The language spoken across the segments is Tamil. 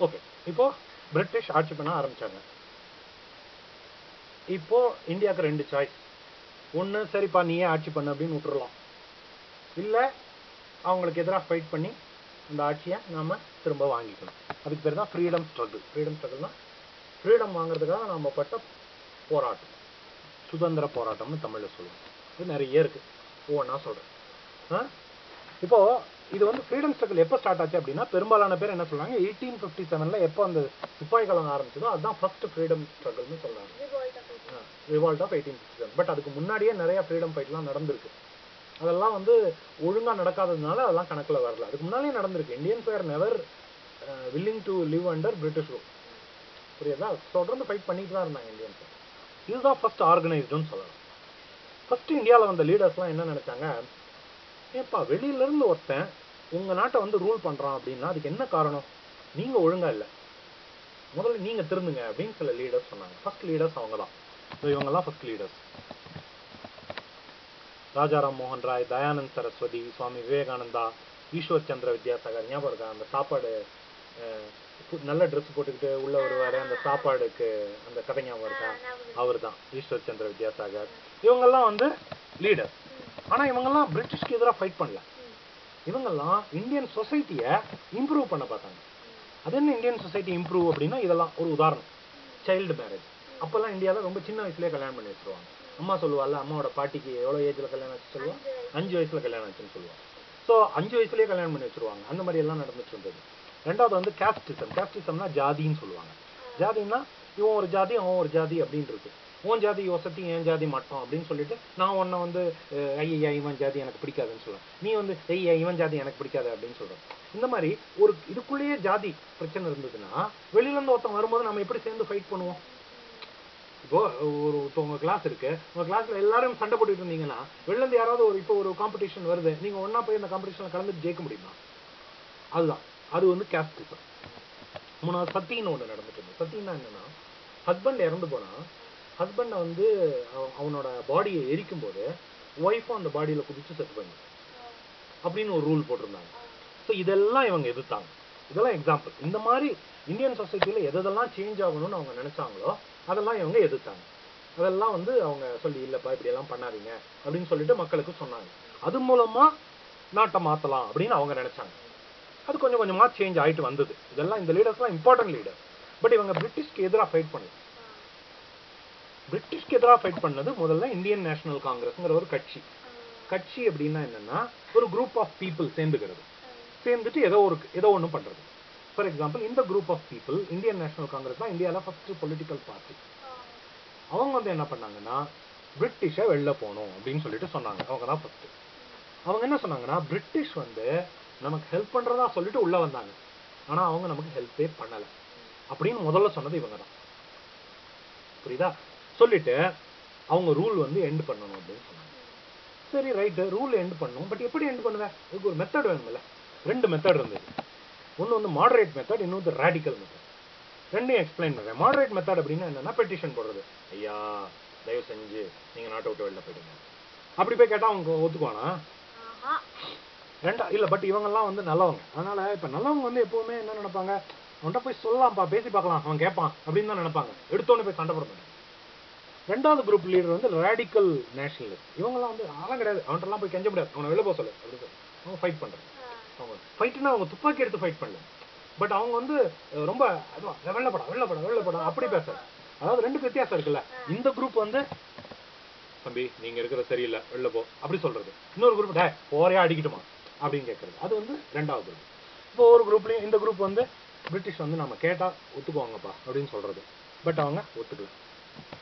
ஓகே இப்போ பிரிட்டிஷ் ஆட்சி பண்ண ஆரம்பிச்சாங்க. இப்போ இந்தியாவுக்கு ரெண்டு சாய்ஸ் ஒன்று சரிப்பா நீயே ஆட்சி பண்ணு அப்படின்னு விட்டுறலாம். இல்லை அவங்களுக்கு எதிராக ஃபைட் பண்ணி அந்த ஆட்சியை நாம திரும்ப வாங்கிக்கணும். அதுக்கு பேர் தான் ஃப்ரீடம் ஸ்ட்ரகிள் ஃப்ரீடம் ஸ்ட்ரகிள்னா ஃப்ரீடம் வாங்குறதுக்காக நாம பட்ட போராட்டம். சுதந்திர போராட்டம்னு தமிழ்ல சொல்லுவோம். இது நிறைய இருக்கு. ஒவ்வொன்றா சொல்றேன். ஆ? இப்போ இது வந்து ஃப்ரீடம் ஸ்ட்ரகிள் எப்போ ஸ்டார்ட் ஆச்சு அப்படின்னா பெரும்பாலான பேர் என்ன சொல்றாங்க? எயிட்டீன் ஃபிஃப்டி செவன்ல எப்போ அந்த சிப்பாய் கலங்க ஆரம்பிச்சதோ அதுதான் ஃபர்ஸ்ட் ஃப்ரீடம் ஸ்ட்ரகிள்னு சொல்றாங்க. Revolt of eighteen fifty seven but அதுக்கு முன்னாடியே நிறைய ஃப்ரீடம் ஃபைட்லாம் நடந்திருக்கு. அதெல்லாம் வந்து ஒழுங்கா நடக்காததுனால அதெல்லாம் கணக்குல வரல. அதுக்கு முன்னாலே நடந்திருக்கு. Indians were never willing to live under British rule புரியுதா? தொடர்ந்து ஃபைட் பண்ணிட்டு தான் இருந்தாங்க இந்தியன்ஸ் இதுதான் ஃபர்ஸ்ட் ஆர்கனைஸ்டுன்னு சொல்லலாம். ஃபர்ஸ்ட் இந்தியாவில் வந்த லீடர்ஸ்லாம் என்ன நினைச்சாங்க? ஏப்பா வெளியில இருந்து ஒருத்தன் உங்க நாட்டை வந்து ரூல் பண்றான் அப்படின்னா அதுக்கு என்ன காரணம்? நீங்க ஒழுங்கா இல்ல. முதல்ல நீங்க திருந்துங்க அப்படின்னு சில லீடர்ஸ் சொன்னாங்க. ஃபர்ஸ்ட் லீடர்ஸ் அவங்க தான் இவங்கெல்லாம் ஃபர்ஸ்ட் லீடர்ஸ் ராஜாராம் மோகன் ராய் தயானந்த் சரஸ்வதி சுவாமி விவேகானந்தா ஈஸ்வர் சந்திர வித்யாசாகர் ஞாபகம் இருக்கா? அந்த சாப்பாடு நல்ல ட்ரெஸ் போட்டுக்கிட்டு உள்ள வருவாரு. அந்த சாப்பாடுக்கு அந்த கதை ஞாபகம் இருக்கா? அவர் தான் ஈஸ்வர் சந்திர வித்யாசாகர். இவங்கெல்லாம் வந்து லீடர் ஆனா இவங்கெல்லாம் பிரிட்டிஷ்க்கு எதிராக ஃபைட் பண்ணல. இவங்கெல்லாம் இந்தியன் சொசைட்டியை இம்ப்ரூவ் பண்ண பார்த்தாங்க. அது என்ன இந்தியன் சொசைட்டி இம்ப்ரூவ் அப்படின்னா இதெல்லாம் ஒரு உதாரணம். சைல்டு மேரேஜ் அப்பெல்லாம் இந்தியாவில் ரொம்ப சின்ன வயசுலயே கல்யாணம் பண்ணி வச்சிருவாங்க. அம்மா சொல்லுவாள்ல அம்மாவோட பாட்டிக்கு எவ்வளவு ஏஜ்ல கல்யாணம் ஆச்சு சொல்லுவாங்க அஞ்சு வயசுல கல்யாணம் ஆச்சுன்னு சொல்லுவாங்க ஸோ அஞ்சு வயசுலயே கல்யாணம் பண்ணி வச்சிருவாங்க. அந்த மாதிரி எல்லாம் நடந்துட்டு இருந்தது. ரெண்டாவது வந்து கேஸ்டிசம் கேஸ்டிசம்னா ஜாதின்னு சொல்லுவாங்க. ஜாதின்னா இவன் ஒரு ஜாதி அவன் ஒரு ஜாதி அப்படின்னு இருக்கு உன் ஜாதி யோசத்தி என் ஜாதி மட்டும் அப்படின்னு சொல்லிட்டு நான் உன்னை வந்து ஐயா இவன் ஜாதி எனக்கு பிடிக்காதுன்னு சொல்லுவேன். நீ வந்து ஐயா இவன் ஜாதி எனக்கு பிடிக்காது அப்படின்னு சொல்றேன் இந்த மாதிரி ஒரு இதுக்குள்ளேயே ஜாதி பிரச்சனை இருந்ததுன்னா வெளியில இருந்து ஒருத்தன் வரும்போது நம்ம எப்படி சேர்ந்து ஃபைட் பண்ணுவோம்? இப்போ ஒரு இப்போ உங்க கிளாஸ் இருக்கு. உங்க கிளாஸ்ல எல்லாரும் சண்டை போட்டுட்டு இருந்தீங்கன்னா வெளில இருந்து யாராவது ஒரு இப்போ ஒரு காம்படிஷன் வருது. நீங்க ஒன்னா போய் அந்த காம்படிஷன்ல கலந்து ஜெயிக்க முடியுமா? அதுதான். அது வந்து கேஸ்டிசம் மூணாவது சத்தின்னு ஒன்று நடந்துட்டு இருந்தது. சத்தின்னா என்னன்னா ஹஸ்பண்ட் இறந்து போனா ஹஸ்பண்டை வந்து அவ- அவனோட பாடியை எரிக்கும் போது ஒய்ஃபும் அந்த பாடியில் குதிச்சு செட் பண்ணி அப்படின்னு ஒரு ரூல் போட்டிருந்தாங்க. ஸோ இதெல்லாம் இவங்க எதிர்த்தாங்க. இதெல்லாம் எக்ஸாம்பிள் இந்த மாதிரி இந்தியன் சொசைட்டியில் எதெல்லாம் சேஞ்ச் ஆகணும்னு அவங்க நினைச்சாங்களோ அதெல்லாம் இவங்க எதிர்த்தாங்க. அதெல்லாம் வந்து அவங்க சொல்லி இல்லைப்பா இப்படி எல்லாம் பண்ணாதீங்க அப்படின்னு சொல்லிட்டு மக்களுக்கு சொன்னாங்க. அது மூலமா நாட்டை மாற்றலாம் அப்படின்னு அவங்க நினைச்சாங்க. அது கொஞ்சம் கொஞ்சமாக சேஞ்ச் ஆகிட்டு வந்தது. இதெல்லாம் இந்த லீடர்ஸ்லாம் இம்பார்ட்டன்ட் லீடர் பட் இவங்க பிரிட்டிஷ்க்கு எதிராக ஃபைட் பண்ணல பிரிட்டிஷ்க்கு எதிராக ஃபைட் பண்ணது முதல்ல இந்தியன் நேஷனல் காங்கிரஸ்ங்கிற ஒரு கட்சி. கட்சி அப்படின்னா என்னன்னா ஒரு குரூப் ஆஃப் பீப்புள் சேர்ந்துக்கிறது. சேர்ந்துட்டு ஏதோ ஒரு ஏதோ ஒண்ணு பண்றது. ஃபார் எக்ஸாம்பிள் இந்த group of people Indian National Congress தான் இந்தியாவில் ஃபர்ஸ்ட் பொலிட்டிக்கல் பார்ட்டி அவங்க வந்து என்ன பண்ணாங்கன்னா பிரிட்டிஷை வெளில போகணும் அப்படின்னு சொல்லிட்டு சொன்னாங்க. அவங்க தான் ஃபர்ஸ்ட் அவங்க என்ன சொன்னாங்கன்னா பிரிட்டிஷ் வந்து நமக்கு ஹெல்ப் பண்றதா சொல்லிட்டு உள்ள வந்தாங்க. ஆனா அவங்க நமக்கு ஹெல்ப்பே பண்ணலை. அப்படின்னு முதல்ல சொன்னது இவங்க தான். புரியுதா? சொல்லிட்டு அவங்க ரூல் வந்து எண்ட் பண்ணணும் அப்படின்னு சொன்னாங்க. சரி ரைட்டு ரூல் எண்ட் பண்ணும். பட் எப்படி எண்ட் பண்ணுவேன் இதுக்கு ஒரு மெத்தட் வேணும்ல. ரெண்டு மெத்தட் இருந்தது. ஒன்று வந்து மாடரேட் மெத்தட் இன்னொன்று ரேடிக்கல் மெத்தட் ரெண்டையும் எக்ஸ்பிளைன் பண்றேன். மாடரேட் மெத்தட் அப்படின்னா என்னன்னா பெட்டிஷன் போடுறது. ஐயா தயவு செஞ்சு நீங்க நாட்டை விட்டு வெளில போயிடுங்க. அப்படி போய் கேட்டா அவங்க ஒத்துக்குவானா? ரெண்டா இல்ல பட் இவங்கெல்லாம் வந்து நல்லவங்க. அதனால இப்ப நல்லவங்க வந்து எப்பவுமே என்ன நினைப்பாங்க? அவன்கிட்ட போய் சொல்லலாம்ப்பா பேசி பார்க்கலாம். அவன் கேட்பான் அப்படின்னு தான் நினைப்பாங்க. எடுத்தோன்னு போய் சண்டை போட மாட்டாங்க ரெண்டாவது குரூப் லீடர் வந்து ரேடிக்கல் நேஷனலிஸ்ட் இவங்கெல்லாம் வந்து அதெல்லாம் கிடையாது. அவன்கிட்டலாம் போய் கெஞ்ச முடியாது. அவனை வெளில போக சொல்லு. சொல்லி. அவங்க ஃபைட் பண்றாங்க அவங்க ஃபைட்னா அவங்க துப்பாக்கி எடுத்து ஃபைட் பண்ணல பட் அவங்க வந்து ரொம்ப அதுவா வெள்ளப்படா வெள்ளப்படா வெள்ளப்படா அப்படி பேசுறாங்க அதாவது ரெண்டு வித்தியாசம் இருக்குல்ல. இந்த குரூப் வந்து தம்பி நீங்க இருக்கிற சரியில்லை. வெளில போ. அப்படி சொல்றது. இன்னொரு குரூப் டே போறையா அடிக்கட்டுமா? அப்படின்னு கேட்கறது அது வந்து ரெண்டாவது குரூப் இப்போ ஒரு குரூப்லயும் இந்த குரூப் வந்து பிரிட்டிஷ் வந்து நம்ம கேட்டா ஒத்துக்குவாங்கப்பா அப்படின்னு சொல்றது. பட் அவங்க ஒத்துக்கல.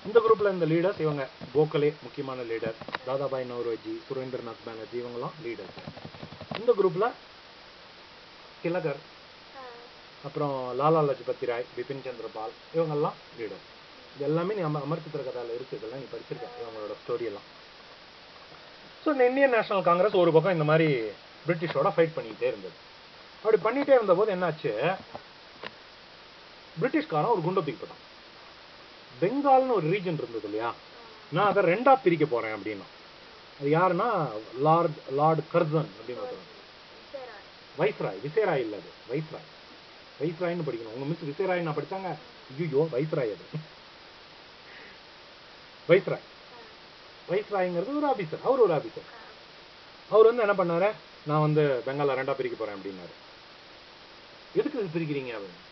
இந்த குரூப்ல இந்த லீடர்ஸ் இவங்க கோகலே முக்கியமான லீடர் தாதாபாய் நவ்ரோஜி சுரேந்திரநாத் பானர்ஜி இவங்கெல்லாம் லீடர்ஸ் இந்த குரூப்ல திலகர் அப்புறம் லாலா லஜபதி ராய் பிபின் சந்திரபால் இவங்கெல்லாம் லீடர் இது எல்லாமே நீ அம அமர் சித்திர கதால இருக்கு. இதெல்லாம் நீ படிச்சிருக்க. இவங்களோட ஸ்டோரி எல்லாம். ஸோ இந்த இந்தியன் நேஷனல் காங்கிரஸ் ஒரு பக்கம் இந்த மாதிரி பிரிட்டிஷோட ஃபைட் பண்ணிக்கிட்டே இருந்தது. அப்படி பண்ணிட்டே இருந்தபோது என்னாச்சு? பிரிட்டிஷ்காரன் ஒரு குண்டை தூக்கி போட்டான். பெங்கால்னு ஒரு ரீஜன் இருந்தது இல்லையா? நான் அதை ரெண்டா பிரிக்க போறேன் அப்படின்னா. அது யாருன்னா? லார்ட் லார்ட் கர்சன் அப்படின்னு வைஸ்ராய் விசேராய் இல்ல அது. வைஸ்ராய். வைஸ்ராய்னு படிக்கணும். உங்க மிஸ் விசேராய் நான் படிச்சாங்க. ஐயோ வைஸ்ராய் அது. வைஸ்ராய். வைஸ்ராய்ங்கிறது ஒரு ஆபீசர் அவர் ஒரு ஆபீசர் அவர் வந்து என்ன பண்ணாரு? நான் வந்து பெங்கால ரெண்டா பிரிக்க போறேன் அப்படின்னாரு. எதுக்கு இது பிரிக்கிறீங்க அப்படின்னு?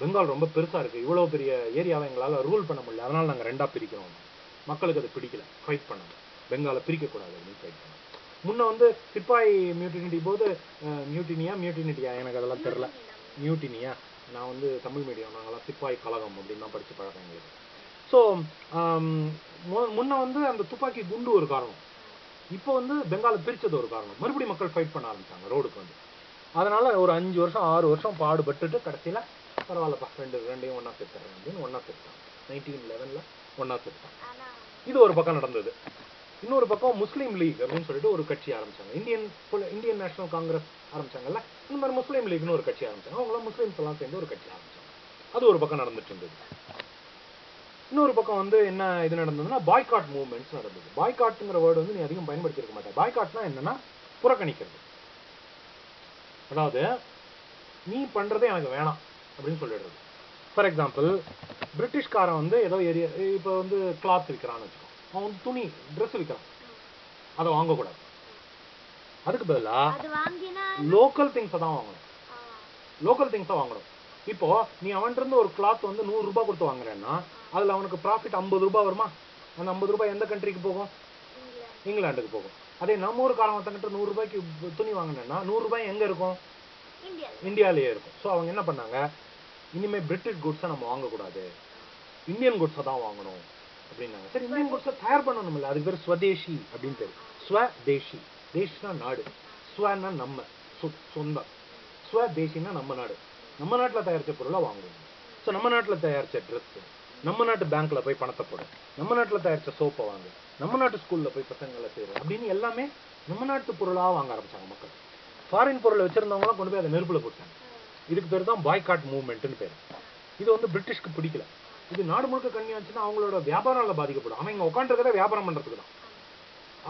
பெங்கால் ரொம்ப பெருசாக இருக்குது இவ்வளோ பெரிய ஏரியாவை எங்களால் ரூல் பண்ண முடியல. அதனால் நாங்கள் ரெண்டாக பிரிக்கிறோம். மக்களுக்கு அது பிடிக்கல. ஃபைட் பண்ணாங்க. பெங்காலை பிரிக்கக்கூடாது அப்படின்னு ஃபைட் பண்ணாங்க. முன்ன வந்து சிப்பாய் மியூட்டினிட்டி போது மியூட்டினியா மியூட்டினிட்டியா எனக்கு அதெல்லாம் தெரில மியூட்டினியா நான் வந்து தமிழ் மீடியம் நாங்களாம் சிப்பாய் கழகம் அப்படின்னு தான் படித்து பழக்கம் எங்களுக்கு. ஸோ முன்ன வந்து அந்த துப்பாக்கி குண்டு ஒரு காரணம். இப்போ வந்து பெங்காலை பிரிச்சது ஒரு காரணம். மறுபடியும் மக்கள் ஃபைட் பண்ண ஆரம்பித்தாங்க ரோடுக்கு வந்து. அதனால ஒரு அஞ்சு வருஷம் ஆறு வருஷம் பாடுபட்டுட்டு கடைசியில் பரவாயில்லப்பா. ரெண்டு ரெண்டையும் ஒண்ணா சேர்த்துறேன். அப்படின்னு ஒண்ணா சேர்த்தாங்க நைன்டீன் லெவன்ல ஒண்ணா சேர்த்தாங்க ஆனா இது ஒரு பக்கம் நடந்தது. இன்னொரு பக்கம் முஸ்லீம் லீக் அப்படின்னு சொல்லிட்டு ஒரு கட்சி ஆரம்பிச்சாங்க. இந்தியன் பொல- இந்தியன் நேஷனல் காங்கிரஸ் ஆரம்பிச்சாங்கல்ல இந்த மாதிரி முஸ்லீம் லீக்னு ஒரு கட்சி ஆரம்பிச்சாங்க. அவங்களாம் முஸ்லீம்ஸ் எல்லாம் சேர்ந்து ஒரு கட்சி ஆரம்பிச்சாங்க. அது ஒரு பக்கம் நடந்துட்டு இருந்தது. இன்னொரு பக்கம் வந்து என்ன இது நடந்ததுன்னா பாய்காட் மூவ்மெண்ட்ஸ் நடந்தது. பாய்காட்டுங்கிற வேர்டு வந்து நீ அதிகம் பயன்படுத்தியிருக்க மாட்டேன் பாய்காட்னா என்னன்னா புறக்கணிக்கிறது. அதாவது நீ பண்றதே எனக்கு வேணாம். அப்படின்னு சொல்லிடுறது. ஃபார் எக்ஸாம்பிள் பிரிட்டிஷ்காரன் வந்து ஏதோ ஏரியா இப்போ வந்து கிளாத் விற்கிறான்னு வச்சுக்கோ. அவன் துணி ட்ரெஸ் விற்கிறான் அதை வாங்கக்கூடாது. அதுக்கு பதிலா அது வாங்கினா லோக்கல் திங்ஸை தான் வாங்கணும். லோக்கல் திங்ஸை வாங்கணும். இப்போ நீ அவன்கிட்ட ஒரு கிளாத் வந்து நூறு ரூபாய் கொடுத்து வாங்குறேன்னா அதுல அவனுக்கு ப்ராஃபிட் ஐம்பது ரூபாய் வருமா? அந்த ஐம்பது ரூபாய் எந்த கண்ட்ரிக்கு போகும்? இங்கிலாந்து. இங்கிலாந்துக்கு போகும். அதே நம்ம ஊருக்காரன் ஒருத்தங்கிட்ட நூறு ரூபாய்க்கு துணி வாங்கினேன்னா நூறு ரூபாய் எங்க இருக்கும்? இந்தியா இந்தியாலயே இருக்கும். ஸோ அவங்க என்ன பண்ணாங்க? இனிமே பிரிட்டிஷ் குட்ஸை நம்ம வாங்கக்கூடாது. இந்தியன் குட்ஸை தான் வாங்கணும். அப்படின்னாங்க. சார் இந்தியன் குட்ஸை தயார் பண்ணணும்ல. அதுக்கு பேர் ஸ்வதேஷி அப்படின்னு பேர். ஸ்வதேஷி. தேஷ்னா நாடு. ஸ்வன்னா நம்ம. சொ- சொந்தம். ஸ்வதேசின்னா நம்ம நாடு. நம்ம நாட்டுல தயாரிச்ச பொருளை வாங்குவோம் ஸோ நம்ம நாட்டுல தயாரிச்ச ட்ரெஸ்ஸு நம்ம நாட்டு பேங்க்ல போய் பணத்தை போடும் நம்ம நாட்டுல தயாரிச்ச சோப்பை வாங்கு. நம்ம நாட்டு ஸ்கூல்ல போய் பசங்களை சேரு அப்படின்னு எல்லாமே நம்ம நாட்டு பொருளா வாங்க ஆரம்பிச்சாங்க மக்கள். ஃபாரின் பொருளை வச்சிருந்தவங்களாம் கொண்டு போய் அதை நெருப்புல போட்டாங்க. இதுக்கு பேர் தான் பாய்காட் மூவ்மெண்ட்னு பேர். இது வந்து பிரிட்டிஷ்க்கு பிடிக்கல. இது நாடு முழுக்க கண்ணியாச்சுன்னா அவங்களோட வியாபாரங்களில் பாதிக்கப்படும். அவன் இங்கே உட்காந்துருக்கதே வியாபாரம் பண்ணுறதுக்கு தான்.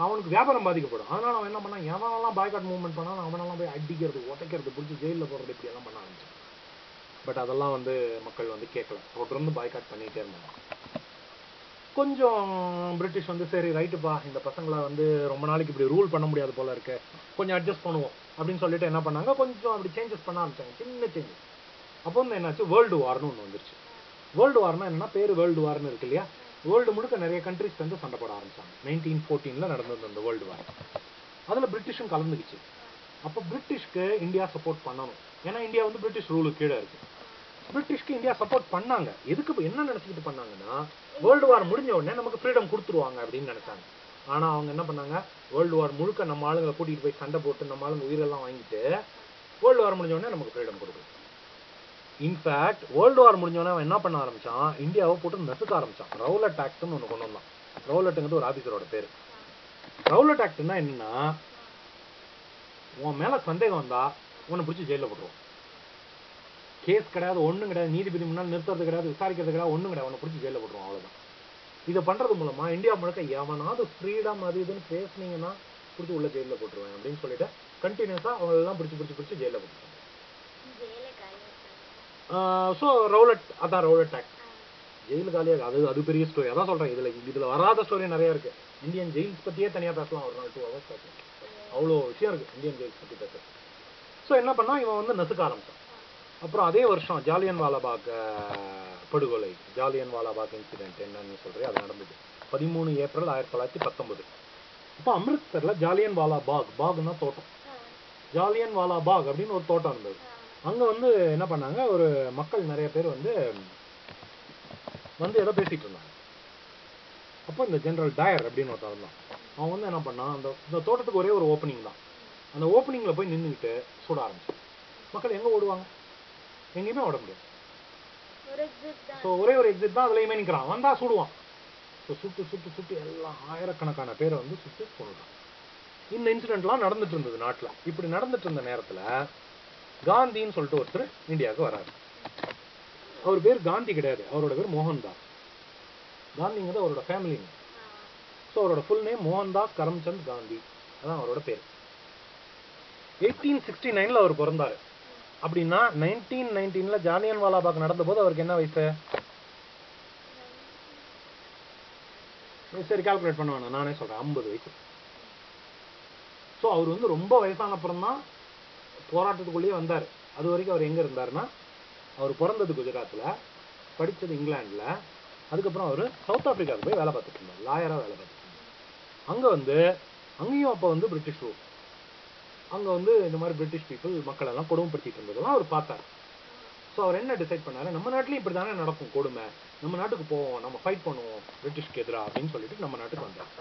அவனுக்கு வியாபாரம் பாதிக்கப்படும். அதனால அவன் என்ன பண்ணான்? எவனெல்லாம் பாய்காட் மூவ்மெண்ட் பண்ணாலும் அவனெல்லாம் போய் அடிக்கிறது உதைக்கிறது பிடிச்சி ஜெயிலில் போகிறது இப்படி எல்லாம் பண்ண ஆரம்பிச்சு பட் அதெல்லாம் வந்து மக்கள் வந்து கேட்கல. தொடர்ந்து பாய்காட் பண்ணிகிட்டே இருந்தாங்க. கொஞ்சம் பிரிட்டிஷ் வந்து சரி ரைட்டுப்பா இந்த பசங்களை வந்து ரொம்ப நாளைக்கு இப்படி ரூல் பண்ண முடியாது போல இருக்கு. கொஞ்சம் அட்ஜஸ்ட் பண்ணுவோம். அப்படின்னு சொல்லிட்டு என்ன பண்ணாங்க? கொஞ்சம் அப்படி சேஞ்சஸ் பண்ண ஆரம்பிச்சாங்க. சின்ன சேஞ்சஸ் அப்போ வந்து என்னாச்சு? வேர்ல்டு வார்னு ஒன்று வந்துருச்சு. வேர்ல்டு வார்னா என்னன்னா பேர் வேர்ல்டு வார்னு இருக்கு இல்லையா? வேர்ல்டு முழுக்க நிறைய கண்ட்ரிஸ் வந்து சண்டை போட ஆரம்பிச்சாங்க. நைன்டீன் ஃபோர்டீனில் நடந்தது அந்த வேர்ல்டு வார் அதில் பிரிட்டிஷும் கலந்துக்கிச்சு. அப்போ பிரிட்டிஷ்க்கு இந்தியா சப்போர்ட் பண்ணணும். ஏன்னா இந்தியா வந்து பிரிட்டிஷ் ரூலுக்கு கீழே இருக்கு. பிரிட்டிஷ்க்கு இந்தியா சப்போர்ட் பண்ணாங்க. எதுக்கு என்ன நினச்சிக்கிட்டு பண்ணாங்கன்னா வேர்ல்டு வார் முடிஞ்ச உடனே நமக்கு ஃப்ரீடம் கொடுத்துருவாங்க அப்படின்னு நினைச்சாங்க. ஆனா அவங்க என்ன பண்ணாங்க? வேர்ல்டு வார் முழுக்க நம்ம ஆளுங்களை கூட்டிட்டு போய் சண்டை போட்டு நம்ம ஆளுங்க உயிரெல்லாம் வாங்கிட்டு வேர்ல்டு வார் முடிஞ்ச உடனே நமக்கு ஃப்ரீடம் கொடுக்கும் இன்ஃபேக்ட் வேர்ல்டு வார் முடிஞ்ச உடனே அவன் என்ன பண்ண ஆரம்பிச்சான்? இந்தியாவை போட்டு நசுக்க ஆரம்பிச்சான். ரவுலட் ஆக்ட்னு ஒன்று கொண்டு வந்தான். ரவுலட்டுங்கிறது ஒரு ஆஃபீஸரோட பேர். ரவுலட் ஆக்ட்னா என்னன்னா உன் மேல சந்தேகம் வந்தா உன்னை பிடிச்சி ஜெயிலில் போட்டுருவோம் கேஸ் கிடையாது ஒன்றும் கிடையாது. நீதிபதி முன்னால் நிறுத்துறது கிடையாது விசாரிக்கிறது கிடையாது ஒன்றும் கிடையாது. உன்னை பிடிச்சி ஜெயிலில் போட்டுருவோம் அவ்வளோதான் இதை பண்றது மூலமா இந்தியா முழுக்க எவனாவது ஃப்ரீடம் அது இதுன்னு பேசுனீங்கன்னா பிடிச்சி உள்ள ஜெயில போட்டுருவேன் அப்படின்னு சொல்லிட்டு கண்டினியூஸா அவங்க எல்லாம் பிடிச்சி பிடிச்சி பிடிச்சி ஜெயில போட்டுருவாங்க. ஸோ ரவுலட் அதான் ரவுலட் ஆக்ட் ஜெயில் காலியாக அது அது பெரிய ஸ்டோரி அதான் சொல்றேன். இதுல இதுல வராத ஸ்டோரி நிறைய இருக்கு. இந்தியன் ஜெயில்ஸ் பத்தியே தனியா பேசலாம். ஒரு நாள் டூ ஹவர்ஸ் பேசலாம். அவ்வளோ விஷயம் இருக்கு. இந்தியன் ஜெயில்ஸ் பத்தி பேச. ஸோ என்ன பண்ணா இவன் வந்து நசுக்க ஆரம்பிச்சான் அப்புறம் அதே வருஷம் ஜாலியன் வாலாபாக் படுகொலை. ஜாலியன் வாலாபாக் இன்சிடென்ட் என்னன்னு சொல்றேன் அது நடந்தது. பதிமூணு ஏப்ரல் ஆயிரத்தி தொள்ளாயிரத்தி பத்தொன்பது. இப்போ அமிர்த்சர்ல ஜாலியன் வாலா பாக் பாக்னா தோட்டம். ஜாலியன் வாலா பாக் அப்படின்னு ஒரு தோட்டம் இருந்தது. அங்க வந்து என்ன பண்ணாங்க ஒரு மக்கள் நிறைய பேர் வந்து வந்து ஏதோ பேசிட்டு இருந்தாங்க. அப்போ இந்த ஜெனரல் டயர் அப்படின்னு ஒருத்தன் இருந்தான். அவன் வந்து என்ன பண்ணான் அந்த இந்த தோட்டத்துக்கு ஒரே ஒரு ஓப்பனிங் தான். அந்த ஓப்பனிங்ல போய் நின்றுக்கிட்டு சுட ஆரம்பிச்சான். மக்கள் எங்க ஓடுவாங்க? எங்கேயுமே ஓட முடியாது. ஒரு ஸோ ஒரே ஒரு எக்ஸிட் தான் அதுலயுமே நிற்கிறான் வந்தா சுடுவான். ஸோ சுட்டு சுட்டு சுட்டு எல்லாம் ஆயிரக்கணக்கான பேரை வந்து சுட்டு கொண்டுட்டான் இந்த இன்சிடென்ட்லாம் நடந்துட்டு இருந்தது நாட்டுல. இப்படி நடந்துட்டு இருந்த நேரத்துல காந்தின்னு சொல்லிட்டு ஒருத்தர் இந்தியாவுக்கு வராரு அவர் பேர் காந்தி கிடையாது. அவரோட பேர் மோகன்தாஸ். காந்திங்கிறது அவரோட ஃபேமிலி ஸோ அவரோட ஃபுல் நேம் மோகன்தாஸ் கரம்சந்த் காந்தி. அதான் அவரோட பேர். எயிட்டீன் சிக்ஸ்டி நைன்ல அவர் பிறந்தாரு. அப்படின்னா நைன்டீன் நைன்டீன்ல ஜாலியன் வாலாபாக் நடந்த போது அவருக்கு என்ன வயசு? சரி கால்குலேட் பண்ண வேணாம். நானே சொல்றேன். ஐம்பது வயசு. ஸோ அவர் வந்து ரொம்ப வயசான அப்புறம் தான் போராட்டத்துக்குள்ளேயே வந்தார். அது வரைக்கும் அவர் எங்க இருந்தாருன்னா அவர் பிறந்தது குஜராத்தில் படித்தது இங்கிலாந்துல. அதுக்கப்புறம் அவர் சவுத் ஆப்பிரிக்காவுக்கு போய் வேலை பார்த்துட்டு இருந்தார். லாயரா வேலை பார்த்துட்டு இருந்தார். அங்க வந்து அங்கேயும் அப்போ வந்து பிரிட்டிஷ் ரூல் அங்க வந்து இந்த மாதிரி பிரிட்டிஷ் பீப்புள் மக்கள் எல்லாம் கொடுமைப்படுத்திட்டு இருந்ததெல்லாம் அவர் பார்த்தார். ஸோ அவர் என்ன டிசைட் பண்ணாரு? நம்ம நாட்டிலையும் இப்படி தானே நடக்கும் கொடுமை. நம்ம நாட்டுக்கு போவோம் நம்ம ஃபைட் பண்ணுவோம் பிரிட்டிஷ்க்கு எதிராக அப்படின்னு சொல்லிட்டு நம்ம நாட்டுக்கு வந்தார்.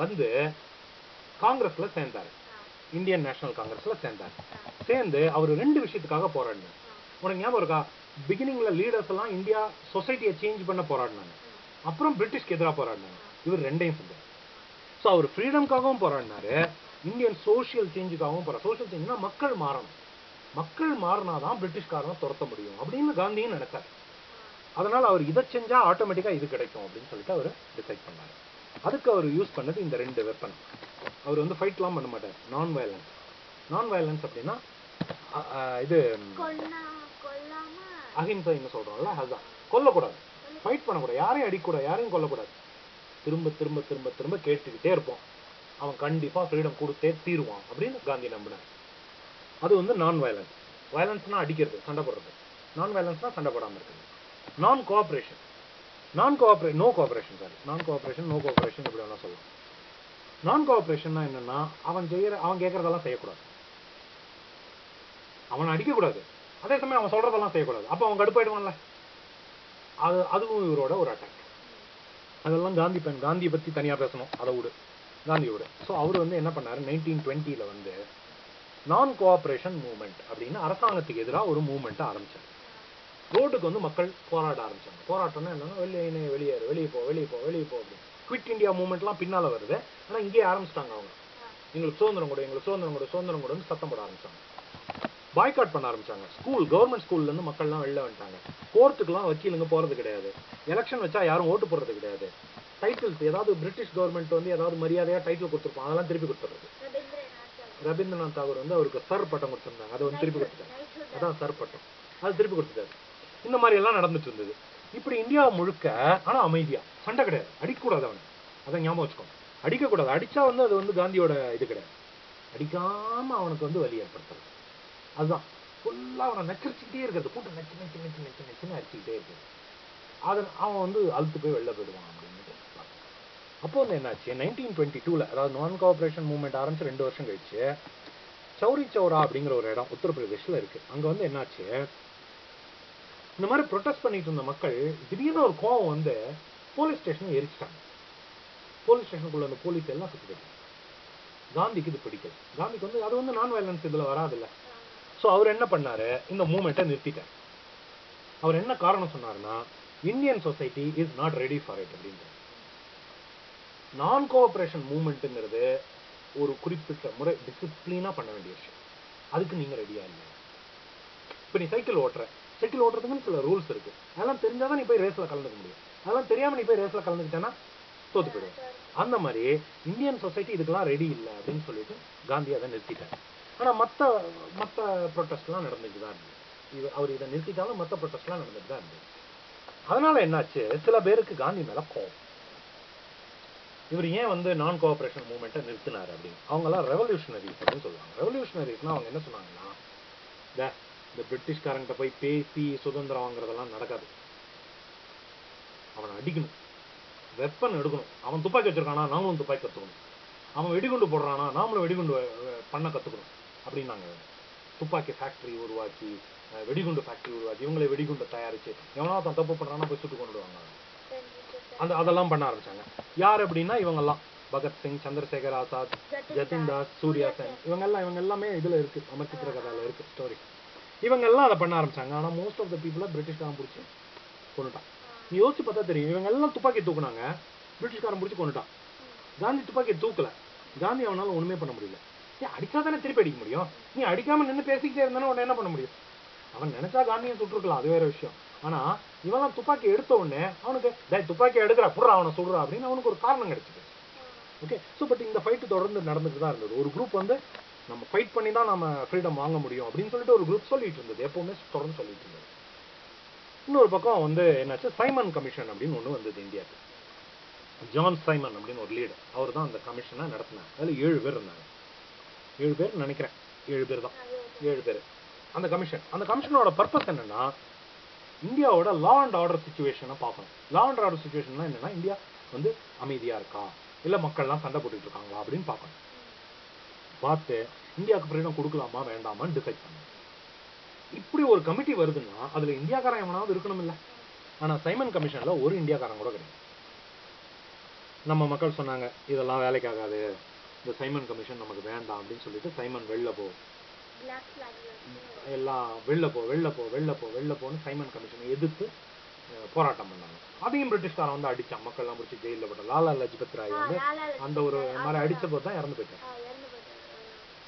வந்து காங்கிரஸ்ல சேர்ந்தார். இந்தியன் நேஷனல் காங்கிரஸ்ல சேர்ந்தார். சேர்ந்து அவர் ரெண்டு விஷயத்துக்காக போராடினார். உனக்கு ஞாபகம் இருக்கா? பிகினிங்ல லீடர்ஸ் எல்லாம் இந்தியா சொசைட்டியை சேஞ்ச் பண்ண போராடினாங்க. அப்புறம் பிரிட்டிஷ்க்கு எதிராக போராடினாங்க. இவர் ரெண்டையும் செஞ்சார் ஸோ அவர் ஃப்ரீடம்காகவும் போராடினாரு. இந்தியன் சோஷியல் சேஞ்சுக்காகவும் போறாரு சோஷியல் சேஞ்சுனா மக்கள் மாறணும். மக்கள் மாறினாதான் பிரிட்டிஷ்காரனை துரத்த முடியும் அப்படின்னு காந்தியும் நினைச்சார். அதனால அவர் இதை செஞ்சா ஆட்டோமேட்டிக்கா இது கிடைக்கும் அப்படின்னு சொல்லிட்டு அவர் டிசைட் பண்ணாரு. அதுக்கு அவர் யூஸ் பண்ணது இந்த ரெண்டு வெப்பன் அவர் வந்து ஃபைட்லாம் பண்ண மாட்டார். நான் வயலன்ஸ் நான் வயலன்ஸ் அப்படின்னா இது கொல்லாம. அஹிம்சைன்னு சொல்றோம்ல அதுதான் கொல்லக்கூடாது. ஃபைட் பண்ணக்கூடாது. யாரையும் அடிக்கக்கூடாது. யாரையும் கொல்லக்கூடாது. திரும்ப திரும்ப திரும்ப திரும்ப கேட்டுக்கிட்டே இருப்போம். அவன் கண்டிப்பா ஃப்ரீடம் கொடுத்தே தீருவான் அப்படின்னு காந்தி நம்பினார். அது வந்து நான் வயலன்ஸ் வயலன்ஸ்னா அடிக்கிறது சண்டை போடுறது. நான் வயலன்ஸ்னா சண்டை போடாமல் இருக்கிறது. நான் கோஆப்ரேஷன் நான் கோஆப்ரே நோ கோஆப்ரேஷன் சாரி நான் கோஆப்ரேஷன் நோ கோஆப்ரேஷன் எப்படி வேணால் சொல்லலாம் நான் கோஆப்ரேஷன்னா என்னன்னா அவன் செய்யற அவன் கேட்கறதெல்லாம் செய்யக்கூடாது. அவனை அடிக்கக்கூடாது. அதே சமயம் அவன் சொல்றதெல்லாம் செய்யக்கூடாது. அப்போ அவன் கடுப்பாயிடுவான்ல. அது அதுவும் இவரோட ஒரு அட்டாக் அதெல்லாம் காந்தி பெண் காந்தியை பத்தி தனியா பேசணும். அதை விடு. காந்தியோட. ஸோ அவர் வந்து என்ன பண்ணாரு? நைன்டீன் டுவெண்ட்டியில் வந்து நான் கோஆப்ரேஷன் மூவ்மெண்ட் அப்படின்னு அரசாங்கத்துக்கு எதிராக ஒரு மூவ்மெண்ட்டை ஆரம்பித்தார் ரோட்டுக்கு வந்து மக்கள் போராட ஆரம்பிச்சாங்க. போராட்டம்னா என்னன்னா வெளியே வெளியேறு வெளியே போ வெளியே போ வெளியே போ அப்படின்னு. குவிட் இந்தியா மூவ்மெண்ட்லாம் பின்னால் வருது. ஆனால் இங்கேயே ஆரம்பிச்சிட்டாங்க அவங்க. எங்களுக்கு சுதந்திரம் கொடு எங்களுக்கு சுதந்திரம் கொடு சுதந்திரம் கொடுன்னு சத்தம் போட ஆரம்பிச்சாங்க. பாய்காட் பண்ண ஆரம்பிச்சாங்க. ஸ்கூல் கவர்மெண்ட் ஸ்கூல்ல இருந்து மக்கள்லாம் வெளில வந்துட்டாங்க. கோர்ட்டுக்குலாம் வக்கீலுங்க போறது கிடையாது. எலெக்ஷன் வச்சா யாரும் ஓட்டு போடுறது கிடையாது. டைட்டில்ஸ் ஏதாவது பிரிட்டிஷ் கவர்மெண்ட் வந்து ஏதாவது மரியாதையா டைட்டில் கொடுத்துருப்போம் அதெல்லாம் திருப்பி கொடுத்துறது ரவீந்திரநாத் தாகூர் வந்து அவருக்கு சர் பட்டம் கொடுத்திருந்தாங்க. அதை வந்து திருப்பி knighthood. அதான் சர் பட்டம். அது திருப்பி கொடுத்துட்டாரு. இந்த மாதிரி எல்லாம் நடந்துட்டு இருந்தது. இப்படி இந்தியா முழுக்க ஆனா அமைதியா. சண்டை கிடையாது. அடிக்கக்கூடாது அவனை. அதை ஞாபகம் வச்சுக்கோ அடிக்கக்கூடாது. அடிச்சா வந்து அது வந்து காந்தியோட இது கிடையாது. அடிக்காம அவனுக்கு வந்து வலி ஏற்படுத்துறது. அதுதான். ஃபுல்லா அவனை நச்சரிச்சுக்கிட்டே இருக்கிறது. கூட்டம் நச்சு நச்சு நச்சு நச்சு நச்சுன்னு அடிச்சுக்கிட்டே இருக்கு அது அவன் வந்து அழுத்து போய் வெளில போயிடுவான் அப்படின்னு அப்போ வந்து என்னாச்சு? நைன்டீன் டுவெண்ட்டி டூல அதாவது நான் கோஆப்ரேஷன் மூவ்மெண்ட் ஆரம்பிச்சு ரெண்டு வருஷம் கழிச்சு சௌரி சௌரா அப்படிங்கிற ஒரு இடம் உத்தரப்பிரதேஷ்ல இருக்கு. அங்க வந்து என்னாச்சு? இந்த மாதிரி ப்ரொட்டஸ்ட் பண்ணிட்டு இருந்த மக்கள் திடீர்னு ஒரு கோவம் வந்து போலீஸ் ஸ்டேஷனை எரிச்சிட்டாங்க போலீஸ் ஸ்டேஷனுக்குள்ள அந்த போலீஸ் எல்லாம் சுத்தி காந்திக்கு இது பிடிக்கல. காந்திக்கு வந்து அது வந்து நான் வயலன்ஸ் இதுல வராதுல்ல. ஸோ அவர் என்ன பண்ணாரு? இந்த மூமெண்ட்டை நிறுத்திட்டார். அவர் என்ன காரணம் சொன்னாருன்னா Indian society is not ready for it அப்படின்ட்டு நான் கோஆபரேஷன் மூமெண்ட்டுங்கிறது ஒரு குறிப்பிட்ட முறை டிசிப்ளினாக பண்ண வேண்டிய விஷயம். அதுக்கு நீங்க ரெடியா இல்லை இப்போ நீ சைக்கிள் ஓட்டுற. சைக்கிள் ஓட்டுறதுக்குன்னு சில ரூல்ஸ் இருக்கு. அதெல்லாம் தெரிஞ்சாதான் நீ போய் ரேஸ்ல கலந்துக்க முடியும். அதெல்லாம் தெரியாம நீ போய் ரேஸ்ல கலந்துக்கிட்டேன்னா தோத்து போயிடுவேன். அந்த மாதிரி இந்தியன் சொசைட்டி இதுக்கெல்லாம் ரெடி இல்லை அப்படின்னு சொல்லிட்டு காந்தி அதை நிறுத்திட்டார் ஆனா மத்த மத்த ப்ரொட்டஸ்ட்லாம் நடந்துட்டு தான் இருந்தது இது அவர் இதை நிறுத்திட்டாலும் மத்த ப்ரொட்டஸ்ட்லாம் நடந்துட்டு தான் இருந்தது அதனால என்னாச்சு? சில பேருக்கு காந்தி மேலே கோவம் இவர் ஏன் வந்து நான் கோஆபரேஷன் மூவ்மெண்ட்டை நிறுத்தினார் அப்படின்னு? அவங்கெல்லாம் ரெவல்யூஷனரிஸ் அப்படின்னு சொல்லுவாங்க. ரெவல்யூஷனரிஸ்னால் அவங்க என்ன சொன்னாங்கன்னா இந்த இந்த பிரிட்டிஷ்காரங்கிட்ட போய் பேசி சுதந்திரம் வாங்குறதெல்லாம் நடக்காது. அவனை அடிக்கணும். வெப்பன் எடுக்கணும். அவன் துப்பாக்கி வச்சிருக்கானா நாமளும் துப்பாக்கி கத்துக்கணும். அவன் வெடிகுண்டு போடுறானா நாமளும் வெடிகுண்டு பண்ண கத்துக்கணும். அப்படின்னாங்க. துப்பாக்கி ஃபேக்டரி உருவாக்கி வெடிகுண்டு ஃபேக்ட்ரி உருவாக்கி இவங்களே வெடிகுண்டை தயாரிச்சு எவனா தான் தப்பு பண்றானா போய் சுட்டு கொண்டு வருவாங்க அந்த அதெல்லாம் பண்ண ஆரம்பிச்சாங்க. யார் அப்படின்னா இவங்கெல்லாம். பகத்சிங் சந்திரசேகர் ஆசாத் ஜதின் தாஸ் சூர்யா சென். இவங்க எல்லாம் இவங்க எல்லாமே இதுல இருக்கு. அமர்ச்சித்திர கதால இருக்கு ஸ்டோரி இவங்க எல்லாம் அதை பண்ண ஆரம்பிச்சாங்க. ஆனா மோஸ்ட் ஆஃப் த பீப்புளை பிரிட்டிஷ்காரன் பிடிச்சி கொண்டுட்டான் நீ யோசிச்சு பார்த்தா தெரியும். இவங்க எல்லாம் துப்பாக்கி தூக்குனாங்க. பிரிட்டிஷ்காரன் பிடிச்சி கொண்டுட்டான் காந்தி துப்பாக்கி தூக்கல. காந்தி அவனால ஒண்ணுமே பண்ண முடியல. நீ அடிச்சா தானே திருப்பி அடிக்க முடியும்? நீ அடிக்காம நின்னு பேசிக்கிட்டே இருந்தானே உடனே என்ன பண்ண முடியும்? அவன் நினைச்சா காந்தியை சுட்டுருக்கலாம். அது வேற விஷயம். ஆனா இவன் துப்பாக்கி எடுத்த உடனே அவனுக்கு துப்பாக்கி எடுக்கிறா புடுறா அவனை சுடுறா அப்படின்னு அவனுக்கு ஒரு காரணம் கிடைச்சது. ஓகே ஸோ பட் இந்த ஃபைட்டு தொடர்ந்து நடந்துட்டு தான் இருந்தது. ஒரு குரூப் வந்து நம்ம ஃபைட் பண்ணி தான் நம்ம ஃப்ரீடம் வாங்க முடியும் அப்படின்னு சொல்லிட்டு ஒரு குரூப் சொல்லிட்டு இருந்தது. எப்பவுமே தொடர்ந்து சொல்லிட்டு இருந்தது. இன்னொரு பக்கம் வந்து என்னாச்சு? சைமன் கமிஷன் அப்படின்னு ஒன்று வந்தது இந்தியாவுக்கு. ஜான் சைமன் அப்படின்னு ஒரு லீடர் அவர் தான் அந்த கமிஷனை நடத்தினார். அதில் ஏழு பேர் இருந்தாங்க. ஏழு பேர் நினைக்கிறேன். ஏழு பேர் தான். ஏழு பேர். அந்த கமிஷன் அந்த கமிஷனோட பர்பஸ் என்னன்னா இந்தியாவோட லா அண்ட் ஆர்டர் சுச்சுவேஷனை பார்க்கணும். லா அண்ட் ஆர்டர் சுச்சுவேஷன்னா என்னன்னா இந்தியா வந்து அமைதியா இருக்கா? இல்ல மக்கள்லாம் சண்டை போட்டுட்டு இருக்காங்களா அப்படின்னு பார்க்கணும். பார்த்து இந்தியாவுக்கு ஃப்ரீடம் கொடுக்கலாமா வேண்டாமான்னு டிசைட் பண்ணணும். இப்படி ஒரு கமிட்டி வருதுன்னா அதுல இந்தியாக்காரன் எவனாவது இருக்கணும் இல்ல ஆனா சைமன் கமிஷனில் ஒரு இந்தியாக்காரன் கூட கிடையாது. நம்ம மக்கள் சொன்னாங்க இதெல்லாம் வேலைக்காகாது. இந்த சைமன் கமிஷன் நமக்கு வேண்டாம் அப்படின்னு சொல்லிட்டு சைமன் வெளில போ. எல்லாம் வெளில போ வெளில போ வெளில போ வெளில போன்னு சைமன் கமிஷனை எதிர்த்து போராட்டம் பண்ணாங்க. அதையும் பிரிட்டிஷ்காரன் வந்து அடிச்சான். மக்கள்லாம் பிடிச்சி ஜெயிலில் போட்ட. லாலா லஜ்பத் ராய் வந்து அந்த ஒரு மாதிரி அடிச்ச போது தான் இறந்து போயிட்டார்.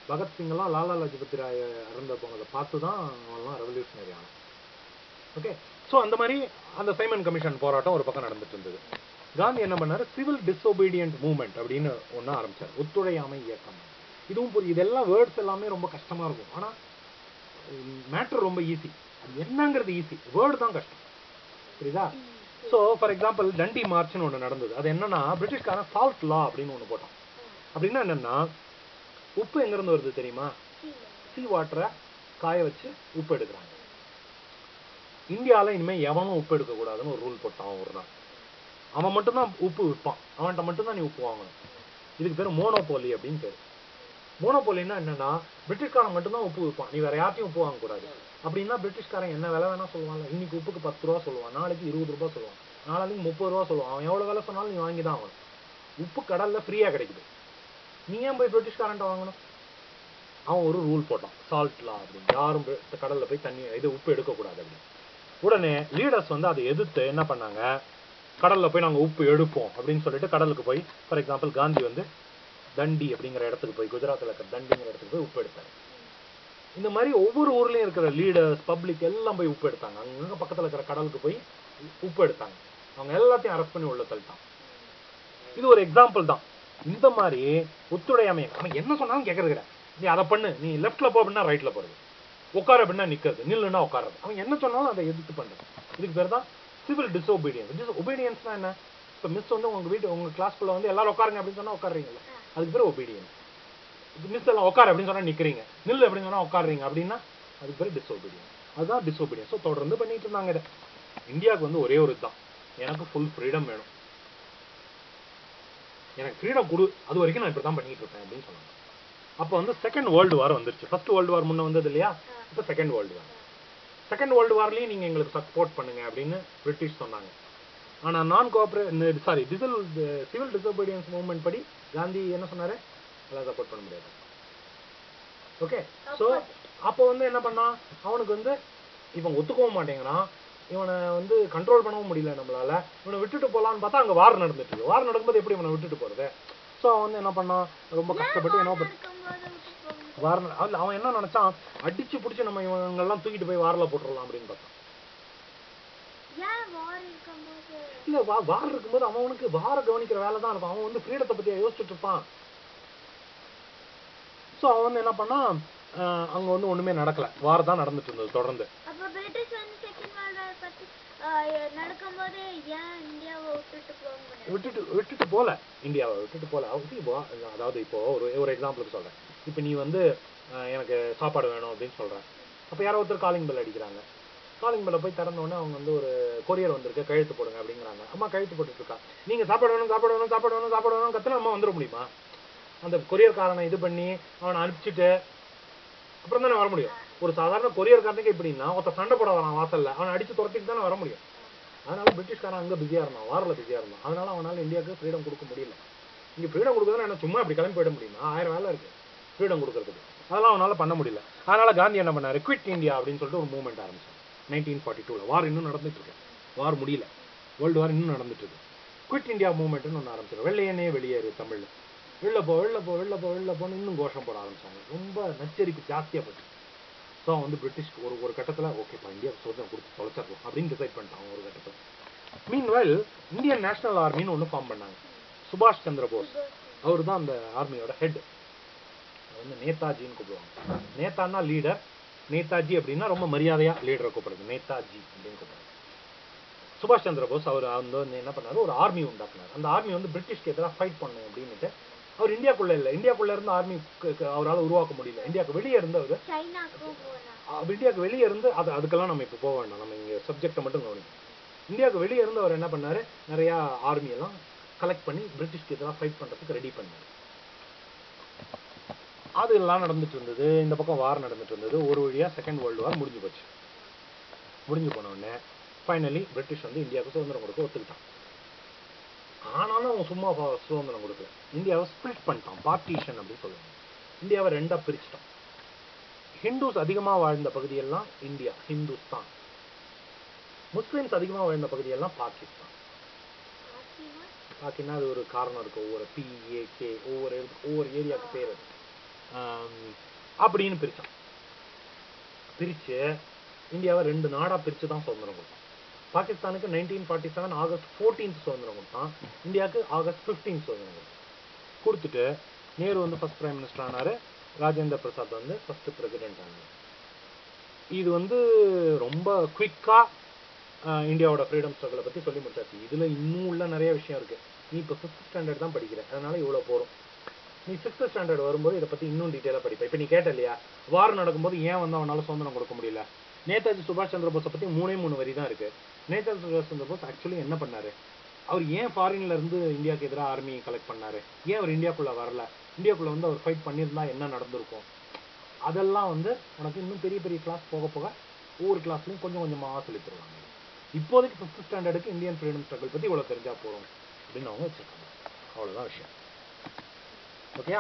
பகத்சிங் எல்லாம் லாலா லஜ்பத் ராய் இறந்த போனதை பார்த்து தான் அவன்லாம் ரெவல்யூஷனரி ஆனான் ஓகே ஸோ அந்த மாதிரி அந்த சைமன் கமிஷன் போராட்டம் ஒரு பக்கம் நடந்துட்டு இருந்தது. காந்தி என்ன பண்ணாரு? சிவில் டிஸ்ஒபீடியன்ட் மூவ்மெண்ட் அப்படின்னு ஒன்று ஆரம்பிச்சார். ஒத்துழையாமை இயக்கம். இதுவும் புரியுது இதெல்லாம் வேர்ட்ஸ் எல்லாமே ரொம்ப கஷ்டமா இருக்கும். ஆனா மேட்டர் ரொம்ப ஈஸி அது என்னங்கிறது ஈஸி வேர்டு தான் கஷ்டம். புரியுதா? ஸோ ஃபார் எக்ஸாம்பிள் தண்டி மார்ச்னு ஒன்று நடந்தது. அது என்னன்னா பிரிட்டிஷ்காரன் சால்ட் லா அப்படின்னு ஒன்று போட்டான். அப்படின்னா என்னன்னா உப்பு எங்கிருந்து வருது தெரியுமா? சீ வாட்டரை காய வச்சு உப்பு எடுக்கிறாங்க. இந்தியால இனிமே எவனும் உப்பு எடுக்க கூடாதுன்னு ஒரு ரூல் போட்டான் ஒரு நாள். அவன் மட்டும்தான் உப்பு விற்பான். அவன்கிட்ட மட்டும்தான் நீ உப்பு வாங்கணும். இதுக்கு பேர் மோனோபோலி அப்படின்னு பேர். மோனோபோலின்னா என்னன்னா பிரிட்டிஷ்காரன் மட்டும்தான் உப்பு விற்பான். நீ வேற யார்ட்டையும் உப்பு வாங்கக்கூடாது அப்படின்னா பிரிட்டிஷ்காரன் என்ன விலை வேணா சொல்லுவான்ல. இன்னைக்கு உப்புக்கு பத்து ரூபா சொல்லுவான். நாளைக்கு இருபது ரூபா சொல்லுவான். நாளைக்கு முப்பது ரூபா சொல்லுவான். அவன் எவ்வளவு விலை சொன்னாலும் நீ வாங்கி தான் ஆகணும். உப்பு கடல்ல ஃப்ரீயா கிடைக்குது. நீ ஏன் போய் பிரிட்டிஷ்காரன்ட்ட வாங்கணும்? அவன் ஒரு ரூல் போட்டான். சால்ட்லாம் அப்படின்னு. யாரும் கடல்ல போய் தண்ணி இது உப்பு எடுக்கக்கூடாது அப்படின்னு. உடனே லீடர்ஸ் வந்து அதை எதிர்த்து என்ன பண்ணாங்க? கடல்ல போய் நாங்க உப்பு எடுப்போம் அப்படின்னு சொல்லிட்டு கடலுக்கு போய் ஃபார் எக்ஸாம்பிள் காந்தி வந்து தண்டி அப்படிங்கிற இடத்துக்கு போய் குஜராத்தில் இருக்கிற தண்டிங்கிற இடத்துக்கு போய் உப்பு எடுத்தாரு. இந்த மாதிரி ஒவ்வொரு ஊர்லயும் இருக்கிற லீடர்ஸ் பப்ளிக் எல்லாம் போய் உப்பு எடுத்தாங்க. அங்கங்கே பக்கத்துல இருக்கிற கடலுக்கு போய் உப்பு எடுத்தாங்க. அவங்க எல்லாத்தையும் அரெஸ்ட் பண்ணி உள்ள தள்ளிட்டான் இது ஒரு எக்ஸாம்பிள் தான். இந்த மாதிரி ஒத்துழையாமை அவன் என்ன சொன்னாலும் கேட்கறது கிடையாது நீ அதை பண்ணு. நீ லெஃப்ட்ல போ அப்படின்னா ரைட்ல போறது. உட்கார அப்படின்னா நிக்கிறது. நில்லுன்னா உட்காரது அவன் என்ன சொன்னாலும் அதை எதிர்த்து பண்றது இதுக்கு பேர் தான் சிவில் டிஸ்ஒபீடியன்ஸ் டிஸ் ஒபீடியன்ஸ்னா என்ன? இப்போ மிஸ் வந்து உங்க வீட்டு உங்க கிளாஸ்க்குள்ள வந்து எல்லாரும் உட்காருங்க அப்படின்னு சொன்னா உட்காருறீங்கல்ல அதுக்கு பேர் ஒபீடியன்ஸ் மிஸ் எல்லாம் உட்காரு அப்படின்னு சொன்னா நிக்கிறீங்க. நில்லு அப்படின்னு சொன்னா உட்காருறீங்க அப்படின்னா அதுக்கு பேர் டிஸ்ஒபீடியன்ஸ் அதுதான் டிஸ்ஒபீடியன்ஸ் ஸோ தொடர்ந்து பண்ணிட்டு இருந்தாங்க இதை. இந்தியாவுக்கு வந்து ஒரே ஒரு இதுதான். எனக்கு ஃபுல் ஃப்ரீடம் வேணும். எனக்கு ஃப்ரீடம் கொடு. அது வரைக்கும் நான் இப்படி தான் பண்ணிட்டு இருப்பேன் அப்படின்னு சொன்னாங்க. அப்போ வந்து செகண்ட் வேர்ல்டு வார் வந்துருச்சு. ஃபர்ஸ்ட் வேர்ல்டு வார் முன்ன வந்தது இல்லையா? இப்போ second world war second world வார்லயும் நீங்க எங்களுக்கு சப்போர்ட் பண்ணுங்க அப்படின்னு பிரிட்டிஷ் சொன்னாங்க. ஆனா நான் கோஆபரேட் சாரி டிசல் சிவில் டிசோபீடியன்ஸ் மூவ்மெண்ட் படி காந்தி என்ன சொன்னாரு? எல்லாம் சப்போர்ட் பண்ண முடியாது. ஓகே ஸோ அப்போ வந்து என்ன பண்ணான் அவனுக்கு வந்து இவன் ஒத்துக்கவும் மாட்டேங்கிறான். இவனை வந்து கண்ட்ரோல் பண்ணவும் முடியல நம்மளால. இவனை விட்டுட்டு போலான்னு பார்த்தா அங்க வார் நடந்துட்டு வார் நடக்கும்போது எப்படி இவனை விட்டுட்டு போறது? ஸோ அவன் வந்து என்ன பண்ணான் ரொம்ப கஷ்டப்பட்டு என்ன வார அவன் என்ன நினைச்சான்? அடிச்சு புடிச்சு நம்ம இவங்கெல்லாம் தூக்கிட்டு போய் வாரில் போட்டுடலாம் அப்படின்னு பார்த்தான். இல்ல வா வார் இருக்கும்போது அவனுக்கு வார கவனிக்கிற வேலை தான் இருக்கும். அவன் வந்து ஃப்ரீடத்தை பத்தி யோசிச்சுட்டு இருப்பான். ஸோ அவன் வந்து என்ன பண்ணான் ஆஹ் அங்க வந்து ஒண்ணுமே நடக்கல. வார் தான் நடந்துட்டு இருந்தது தொடர்ந்து. விட்டுட்டு விட்டுட்டு போல. இந்தியாவை விட்டுட்டு போல. அதாவது இப்போ ஒரு ஒரு எக்ஸாம்பிளுக்கு சொல்றேன். இப்போ நீ வந்து எனக்கு சாப்பாடு வேணும் அப்படின்னு சொல்றேன். அப்போ யாரோ ஒருத்தர் காலிங் பெல் அடிக்கிறாங்க. காலிங் பெல்ல போய் திறந்தோடனே அவங்க வந்து ஒரு கொரியர் வந்திருக்கு கழுத்து போடுங்க அப்படிங்கிறாங்க. அம்மா கழுத்து போட்டுட்டு இருக்கா. நீங்க சாப்பாடு வேணும் சாப்பாடு வேணும் சாப்பாடு வேணும் சாப்பாடு வேணும் கத்துனா அம்மா வந்துட முடியுமா? அந்த கொரியர்காரனை இது பண்ணி அவனை அனுப்பிச்சிட்டு அப்புறம் தானே வர முடியும். ஒரு சாதாரண கொரியர்காரனுக்கு எப்படின்னா ஒருத்த சண்டை போட வரான் வாசல்ல. அவனை அடிச்சு துரத்திட்டு தானே வர முடியும். அதனால பிரிட்டிஷ்காரன் அங்க பிஸியா இருந்தான் வாரில் பிஸியா இருந்தான். அதனால அவனால இந்தியாவுக்கு ஃப்ரீடம் கொடுக்க முடியல. இங்க ஃப்ரீடம் கொடுக்குறதுனா என்ன சும்மா அப்படி கிளம்பி போயிட முடியுமா? ஆயிரம் வேலை இருக்கு. ஃப்ரீடம் கொடுக்கறதுக்கு. அதெல்லாம் அவனால பண்ண முடியல. அதனால காந்தி என்ன பண்ணாரு? குவிட் இந்தியா அப்படின்னு சொல்லிட்டு ஒரு மூவ்மெண்ட் ஆரம்பிச்சு நைன்டீன் ஃபார்ட்டி டூவில் வார் இன்னும் நடந்துட்டு இருக்கு. வார் முடியல. வேர்ல்டு வார் இன்னும் நடந்துட்டு இருக்கு. குவிட் இந்தியா மூவ்மெண்ட்னு ஒன்று ஆரம்பிச்சாரு. வெள்ளையனே வெளியேறு தமிழில். வெளில போ வெளில போ வெளில போ வெளில போன்னு இன்னும் கோஷம் போட ஆரம்பிச்சாங்க. ரொம்ப நச்சரிப்பு ஜாஸ்தியா போச்சு. ஸோ அவன் வந்து பிரிட்டிஷ் ஒரு ஒரு கட்டத்துல ஓகேப்பா இந்தியா சுதந்திரம் கொடுத்து தொலைச்சிடலாம் அப்படின்னு டிசைட் பண்ணிட்டான் ஒரு கட்டத்தில். மீன்வெல் இந்தியன் நேஷனல் ஆர்மின்னு ஒன்று ஃபார்ம் பண்ணாங்க. சுபாஷ் சந்திர போஸ் அவர் தான் அந்த ஆர்மியோட ஹெட் வந்து நேதாஜின்னு கூப்பிடுவாங்க. நேதான்னா லீடர் நேதாஜி அப்படின்னா ரொம்ப மரியாதையா லீடரை கூப்பிடுறது. நேதாஜி அப்படின்னு கூப்பிடுறது. சுபாஷ் சந்திர போஸ் அவர் வந்து என்ன பண்ணாரு? ஒரு ஆர்மி உண்டாக்குனார். அந்த ஆர்மி வந்து பிரிட்டிஷ்க்கு எதிராக ஃபைட் பண்ணும் அப்படின்னுட்டு அவர் இந்தியாக்குள்ள இல்லை. இந்தியாக்குள்ள இருந்து ஆர்மி அவரால் உருவாக்க முடியல. இந்தியாவுக்கு வெளியே இருந்து அவர் இந்தியாவுக்கு வெளியே இருந்து அது அதுக்கெல்லாம் நம்ம இப்போ போக வேண்டாம். நம்ம இங்கே சப்ஜெக்டை மட்டும் கவனிக்கணும் இந்தியாவுக்கு வெளியே இருந்து அவர் என்ன பண்ணாரு? நிறையா ஆர்மி எல்லாம் கலெக்ட் பண்ணி பிரிட்டிஷ்க்கு எதிராக ஃபைட் பண்ணுறதுக்கு ரெடி பண்ணாரு. அது எல்லாம் நடந்துட்டு இருந்தது. இந்த பக்கம் வார் நடந்துட்டு இருந்தது. ஒரு வழியா செகண்ட் வேர்ல்டு வார் முடிஞ்சு போச்சு. முடிஞ்சு போன உடனே ஃபைனலி பிரிட்டிஷ் வந்து இந்தியாவுக்கு சுதந்திரம் கொடுக்க ஒத்துக்கிட்டான். ஆனாலும் அவன் சும்மா சுதந்திரம் கொடுக்கல. இந்தியாவை ஸ்பிளிட் பண்ணிட்டான். பார்ட்டிஷன் அப்படின்னு சொல்லுவாங்க. இந்தியாவை ரெண்டா பிரிச்சுட்டான். ஹிந்துஸ் அதிகமா வாழ்ந்த பகுதியெல்லாம் இந்தியா ஹிந்துஸ்தான் முஸ்லிம்ஸ் அதிகமா வாழ்ந்த பகுதியெல்லாம் பாகிஸ்தான் பாத்தீங்கன்னா அது ஒரு காரணம் இருக்கு. ஒவ்வொரு பிஏகே ஒவ்வொரு ஒவ்வொரு ஏரியாவுக்கு பேர் ஆம், அப்படின்னு பிரித்தான் பிரிச்சு இந்தியாவை ரெண்டு நாடா பிரிச்சு தான் சுதந்திரம் கொடுத்தான். பாகிஸ்தானுக்கு nineteen forty seven August fourteenth சுதந்திரம் கொடுத்தான். இந்தியாவுக்கு ஆகஸ்ட் 15 சுதந்திரம் கொடுத்தான். கொடுத்துட்டு நேரு வந்து ஃபர்ஸ்ட் பிரைம் மினிஸ்டர் ஆனார். ராஜேந்திர பிரசாத் வந்து ஃபர்ஸ்ட் பிரசிடென்ட் ஆனார். இது வந்து ரொம்ப குயிக்கா இந்தியாவோட ஃப்ரீடம் ஸ்ட்ரகிளை பத்தி சொல்லி முடிச்சாச்சு. இதுல இன்னும் உள்ள நிறைய விஷயம் இருக்கு. நீ இப்போ ஃபிஃப்த் ஸ்டாண்டர்ட் தான் படிக்கிற. அதனால இவ்வளவு போகிறோம் நீ சிக்ஸ்த் ஸ்டாண்டர்ட் வரும்போது இதை பத்தி இன்னும் டீட்டெயிலாக படிப்பேன் இப்போ நீ கேட்ட இல்லையா வார் நடக்கும்போது ஏன் வந்து அவனால சுதந்திரம் கொடுக்க முடியல? நேதாஜி சுபாஷ் சந்திர போஸை பத்தி மூணே மூணு வரி தான் இருக்கு. நேதாஜி சுபாஷ் சந்திர போஸ் ஆக்சுவலி என்ன பண்ணாரு? அவர் ஏன் ஃபாரின்ல இருந்து இந்தியாவுக்கு எதிராக ஆர்மியை கலெக்ட் பண்ணாரு? ஏன் அவர் இந்தியாக்குள்ள வரல? இந்தியாக்குள்ள வந்து அவர் ஃபைட் பண்ணியிருந்தா என்ன நடந்திருக்கும்? அதெல்லாம் வந்து உனக்கு இன்னும் பெரிய பெரிய கிளாஸ் போக போக ஒவ்வொரு கிளாஸ்லையும் கொஞ்சம் கொஞ்சமாக சொல்லி தருவாங்க இப்போதைக்கு ஃபிஃப்த் ஸ்டாண்டர்டுக்கு இந்தியன் ஃப்ரீடம் ஸ்ட்ரகிள் பத்தி இவ்வளவு தெரிஞ்சா போறோம் அப்படின்னு அவங்க வச்சிருக்காங்க. அவ்வளவுதான் விஷயம். 我听